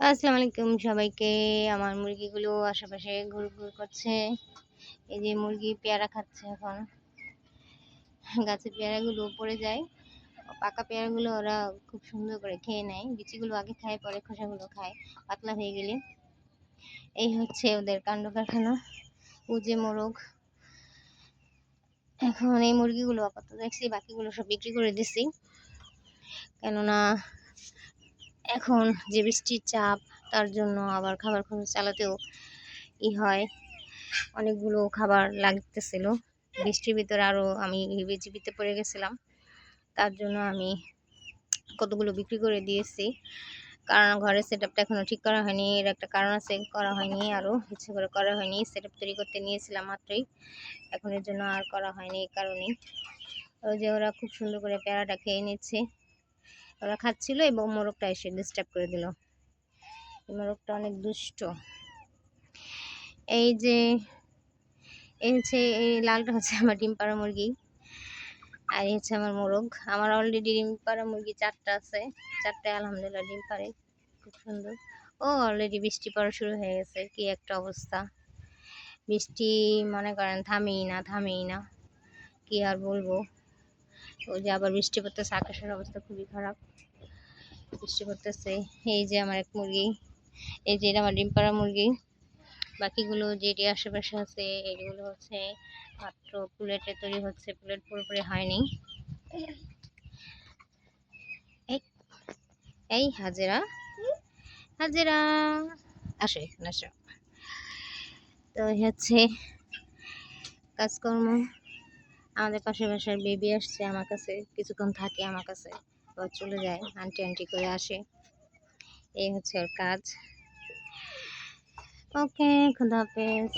আসসালামু আলাইকুম সবাইকে। আমার মুরগিগুলো আশেপাশে ঘুর ঘুর করছে। এই যে মুরগি পেয়ারা খাচ্ছে এখন। গাছের পেয়ারাগুলো পড়ে যায়। পাকা পেয়ারাগুলো ওরা খুব সুন্দর করে খেয়ে নেয়। বিচিগুলো আগে খায়, পরে খোসাগুলো খায়। পাতলা হয়ে গেলে। এই হচ্ছে ওদের কাণ্ড কারখানা। উজে মোরগ। এখন এই মুরগিগুলো আপাতত দেখছি, বাকিগুলো সব বিক্রি করে দিছি। কেননা এখন যে বৃষ্টির চাপ, তার জন্য আবার খাবার খরচ চালাতেও ই হয়। অনেকগুলো খাবার লাগতেছিল। বৃষ্টির ভিতরে আরও আমি জীবিতে পড়ে গেছিলাম। তার জন্য আমি কতগুলো বিক্রি করে দিয়েছি। কারণ ঘরের সেট আপটা এখনও ঠিক করা হয়নি। এর একটা কারণ আছে, করা হয়নি আরও ইচ্ছে করে করা হয়নি। সেট আপ তৈরি করতে নিয়েছিলাম মাত্রই। এখন এর জন্য আর করা হয়নি এই কারণেই। ওই যে ওরা খুব সুন্দর করে প্যারাটা খেয়ে নিচ্ছে। ওরা খাচ্ছিল এবং মোরগটা এসে ডিস্টার্ব করে দিল। মোরগটা অনেক দুষ্ট। এই যে, এই হচ্ছে, এই লালটা হচ্ছে আমার ডিম পাড়া মুরগি। আর এই হচ্ছে আমার মোরগ। আমার অলরেডি ডিম পাড়া মুরগি চারটা আছে। চারটায় আলহামদুলিল্লাহ ডিম পাড়ে। খুব সুন্দর। ও অলরেডি বৃষ্টি পড়া শুরু হয়ে গেছে। কি একটা অবস্থা। বৃষ্টি মনে করেন থামেই না থামেই না। কি আর বলব? ওই যে আবার বৃষ্টি পড়তেছে, আকাশের অবস্থা খুবই খারাপ। বৃষ্টি পড়তেছে, এই যে আমার এক মুরগি, এই যে আমার ডিম পাড়া মুরগি। বাকিগুলো যেটি আশেপাশে আছে, এগুলো হচ্ছে মাত্র প্লেটে তৈরি হচ্ছে, প্লেট পুরোপুরি হয়নি। এই হাজেরা হাজেরা, আসো এখানে, আসো। তো হচ্ছে কাজকর্ম। আমাদের পাশের বাসার বেবি আসছে আমার কাছে, কিছুক্ষণ থাকে আমার কাছে। আবার চলে যায় আন্টি আন্টি করে আসে। এই হচ্ছে ওর কাজ। ওকে খুদা হাফেজ।